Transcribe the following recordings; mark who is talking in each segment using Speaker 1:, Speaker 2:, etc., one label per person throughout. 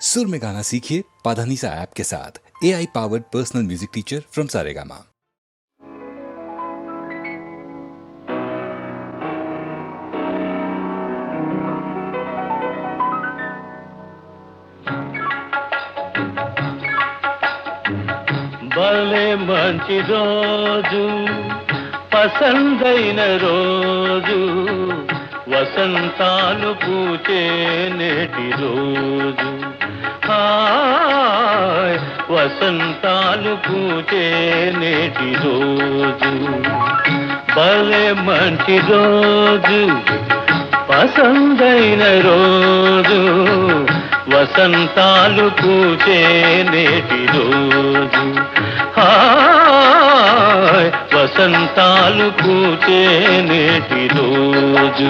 Speaker 1: सुर में गाना सीखिए पाधानीसा ऐप के साथ A I powered personal music teacher from Saregama
Speaker 2: భలే మంచి రోజు పసందైన రోజు వసంతాలు పూచే నేటి రోజు హాయ్ వసంతాలు పూచే నేటి రోజు. భలే మంచి రోజు పసందైన రోజు. వసంతాలు పూచే నేటి రోజు. హాయ్ వసంతాలు పూచే నేటి రోజు.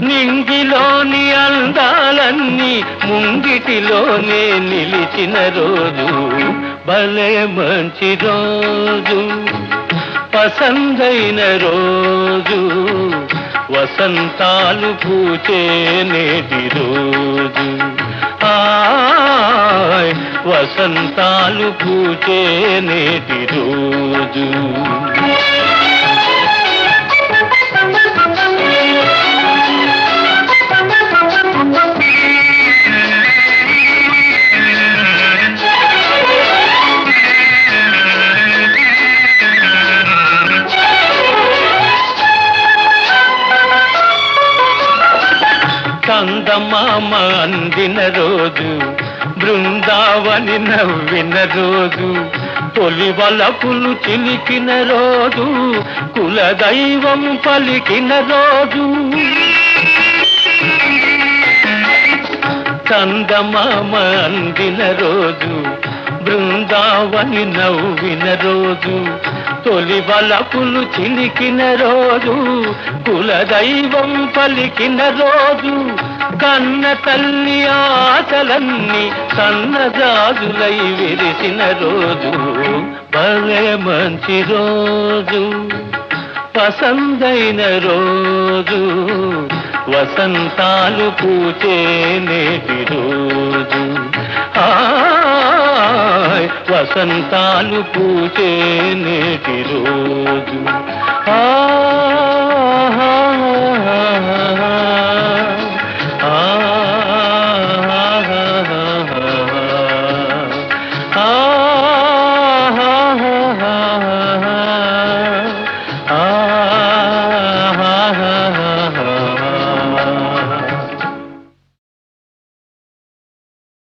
Speaker 2: నింగిలోని అందాలన్నీ ముంగిటిలోనే నిలిచిన రోజు. భలే మంచి రోజు. పసందైన రోజు. వసంతాలు పూచే నేటి రోజు. వసంతాలు పూచే నేటి రోజు. కందమామ అందిన రోజు బృందావని నవ్విన రోజు తొలి వలపులు చిలికిన రోజు కులదైవం పలికిన రోజు. కందమామ అందిన రోజు బృందావని నవ్విన రోజు తొలి వలపులు చిలికిన రోజు కులదైవం పలికిన రోజు కన్న తల్లి ఆశలన్నీ సన్నజాజులై విరిసిన రోజు. భలే మంచి రోజు పసందైన రోజు వసంతాలు పూచే నేటి రోజు. ఆ వసంతాలు పూచే నేటి రోజు. ఆ